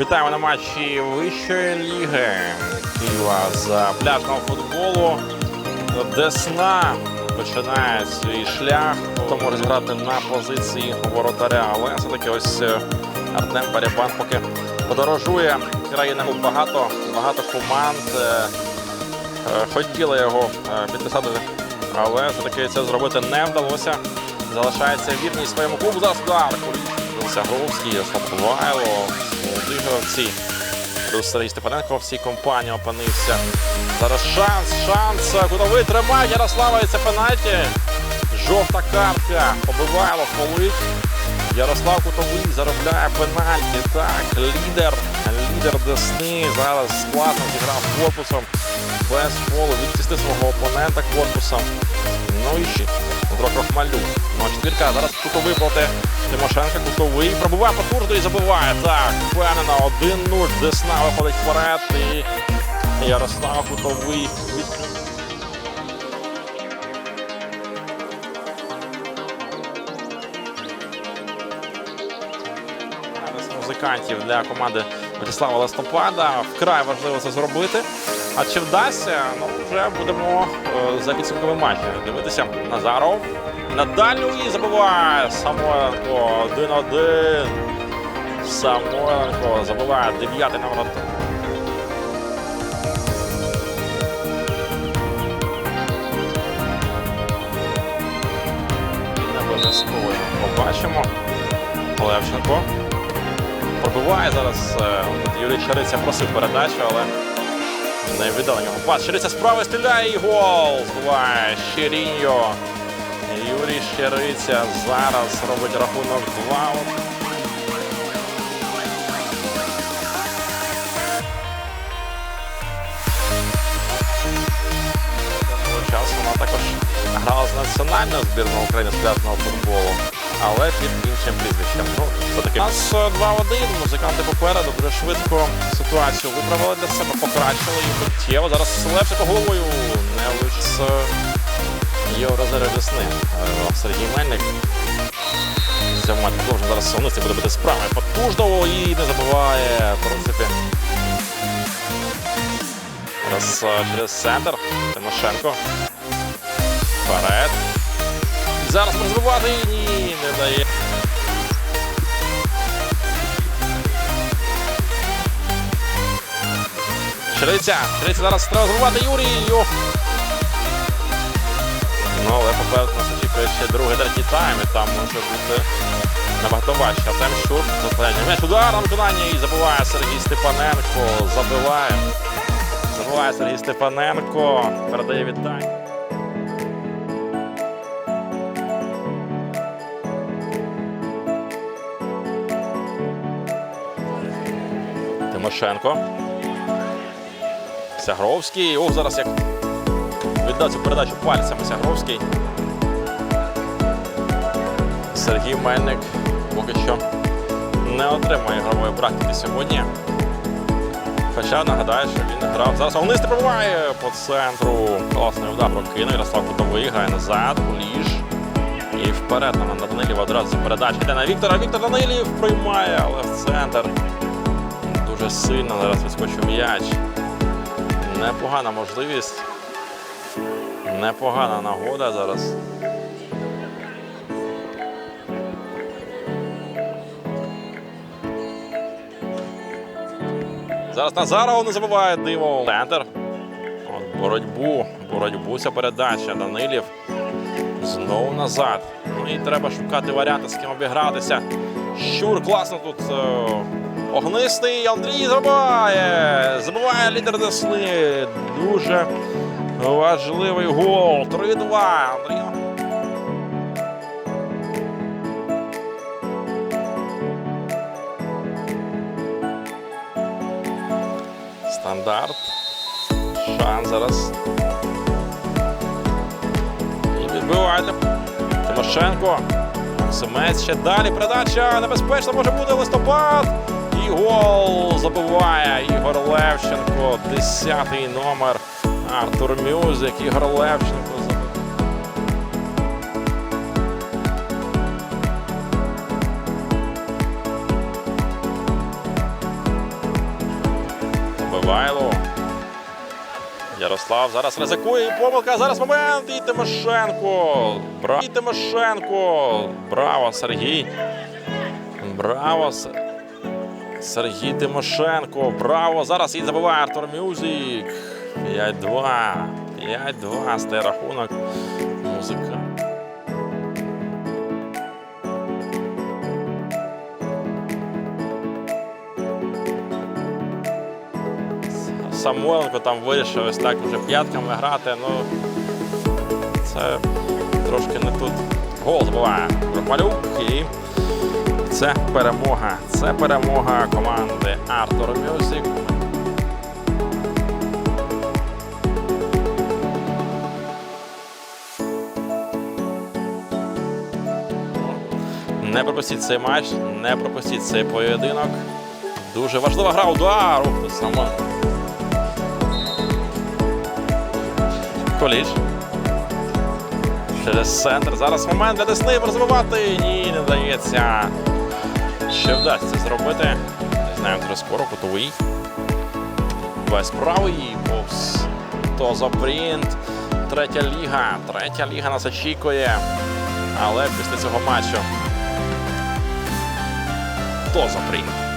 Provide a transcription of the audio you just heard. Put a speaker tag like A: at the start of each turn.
A: Вітаємо на матчі вищої ліги Києва з пляжного футболу. Десна починає свій шлях. Хто може зіграти на позиції воротаря. Але все-таки ось е, Артем Барябан поки подорожує країнами. Багато, багато команд е, е, хотіли його підписати, але все-таки це зробити не вдалося. Залишається вірний своєму клубу. Зараз удар. Сягровський, Ярослав Ковайло, молоді гравці. Плюс Сергій Степаненко в цій компанії опинився. Зараз шанс, шанс. Кудовий тримає Ярослава і це пенальті. Жовта картка. Побивайло, фолить. Ярослав Кутовий заробляє пенальті. Так, лідер, лідер Десни. Зараз складно зіграв корпусом. Без фолу відтісти свого опонента корпусом. Ну і ще Дмитро Крохмалюк. Ну, четвірка. Зараз Кутовий проти Тимошенка. Кутовий пробуває потужно і забиває. Так, впевнено. 1-0. Десна виходить вперед. І Ярослав Кутовий музикантів для команди Владислава Листопада. Вкрай важливо це зробити. А чи вдасться? Ну, вже будемо е, за підсумками матчу дивитися. Назаров на дальню і забиває Самойленко 1-1. Самойленко забиває дев'ятий номер. Обов'язково побачимо. Левченко. Пробиває зараз. е, Юрій Чариця просив передачу, але не віддав на нього. Пас. Щириця справа стріляє і гол. Збиває Щиріньо. Юрій Щириця зараз робить рахунок 2. Часу вона також грала з національною збірною України з пляжного футболу, але під іншим прізвищем. Ну, все-таки у нас е, 2-1, музиканти попереду дуже швидко ситуацію виправили для себе, покращили і миттєво. Зараз Левченко головою не лише є у весни. Е, Сергій Мельник. Матчі продовжує зараз Солониці буде бити справи потужного і не забуває, в принципі. Зараз е, через центр Тимошенко. Вперед. Зараз може забивати. Ні, не дає. Шриця. Шриця зараз треба забивати Юрій. Йох. Ну, але попереду нас очікує ще другий третій тайм, і там може бути набагато важче. Артем Щур, заставляє м'яч, удар на виконання і забиває Сергій Степаненко. Забиває. Забиває Сергій Степаненко. Передає вітання. Тимошенко. Сягровський. Ох, зараз як віддав цю передачу пальцями Сягровський. Сергій Мельник поки що не отримує ігрової практики сьогодні. Хоча нагадаю, що він грав. Зараз Огнисти пробиває по центру. Класний удар прокинув. Ярослав Кутовий грає назад, Куліш. І вперед на Данилів одразу передача йде на Віктора. Віктор Данилів приймає, але в центр. Дуже сильно зараз відскочив м'яч. Непогана можливість. Непогана нагода зараз. Зараз Назаров не забуває диво. Центр. От боротьбу. Боротьбу ця передача. Данилів. Знову назад. Ну і треба шукати варіанти, з ким обігратися. Щур класно тут. Огнистий Андрій забиває. Забиває лідер Десни. Дуже важливий гол. 3-2. Андрій. Стандарт. Шанс зараз. І відбиває Тимошенко. Максимець ще далі. Передача небезпечна може бути листопад. Гол забиває Ігор Левченко, 10-й номер Артур Мюзик. Ігор Левченко забиває. Ярослав зараз ризикує помилка. Зараз момент. І Тимошенко. Бра... І Тимошенко. Браво, Сергій. Браво, Сергій. Сергій Тимошенко. Браво. Зараз і забиває Артур Мюзик. 5-2. 5-2 стає рахунок. Музика. Самойленко там вирішив ось так вже п'ятками грати. Ну це трошки не тут. Гол забиває Кропалюк і це перемога. Це перемога команди Артур Мюзик. Не пропустіть цей матч, не пропустіть цей поєдинок. Дуже важлива гра удар. Ух, ти, саме. Коліч. Через центр. Зараз момент для Десни розвивати. Ні, не вдається. Ще вдасться зробити. Не знаю, дуже скоро готовий. Весь правий. Повз. Тозо Брінт. Третя ліга. Третя ліга нас очікує. Але після цього матчу. Тозо Брінт.